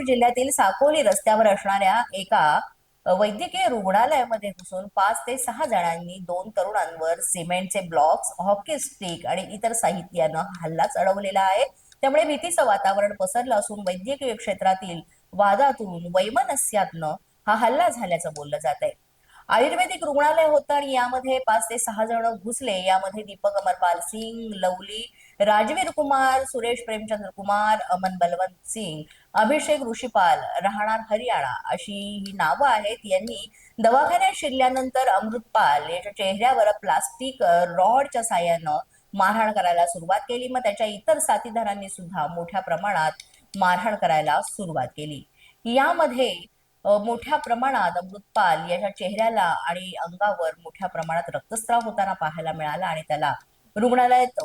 जिल्ह्यातील साकोली रस्त्यावर असणाऱ्या एका वैद्यकीय रुग्णालयामध्ये घुसून पाच ते सहा जणांनी दोन तरुणांवर सिमेंटचे ब्लॉक्स हॉकी स्टिक आणि इतर साहित्यानं हल्ला चढवलेला आहे. त्यामुळे भीतीचं वातावरण पसरलं असून वैद्यकीय क्षेत्रातील वादातून वैमनस्यातनं हा हल्ला झाल्याचं बोललं जात आहे आयुर्वेदिक रुग्णालय होतं आणि यामध्ये पाच ते सहा जण घुसले. यामध्ये दीपक अमरपाल सिंग लवली राजवीर कुमार सुरेश प्रेमचंद्र कुमार अमन बलवंत सिंग अभिषेक ऋषीपाल राहणार हरियाणा अशी ही नावं आहेत. यांनी दवाखान्यात शिरल्यानंतर अमृतपाल याच्या चेहऱ्यावर प्लास्टिक रॉडच्या साह्यानं मारहाण करायला सुरुवात केली. मग त्याच्या इतर साथीदारांनी सुद्धा मोठ्या प्रमाणात मारहाण करायला सुरुवात केली. यामध्ये मोठ्या प्रमाणात अमृतपाल याच्या चेहऱ्याला आणि अंगावर मोठ्या प्रमाणात रक्तस्राव होताना पाहायला मिळाला आणि त्याला रुग्णालयात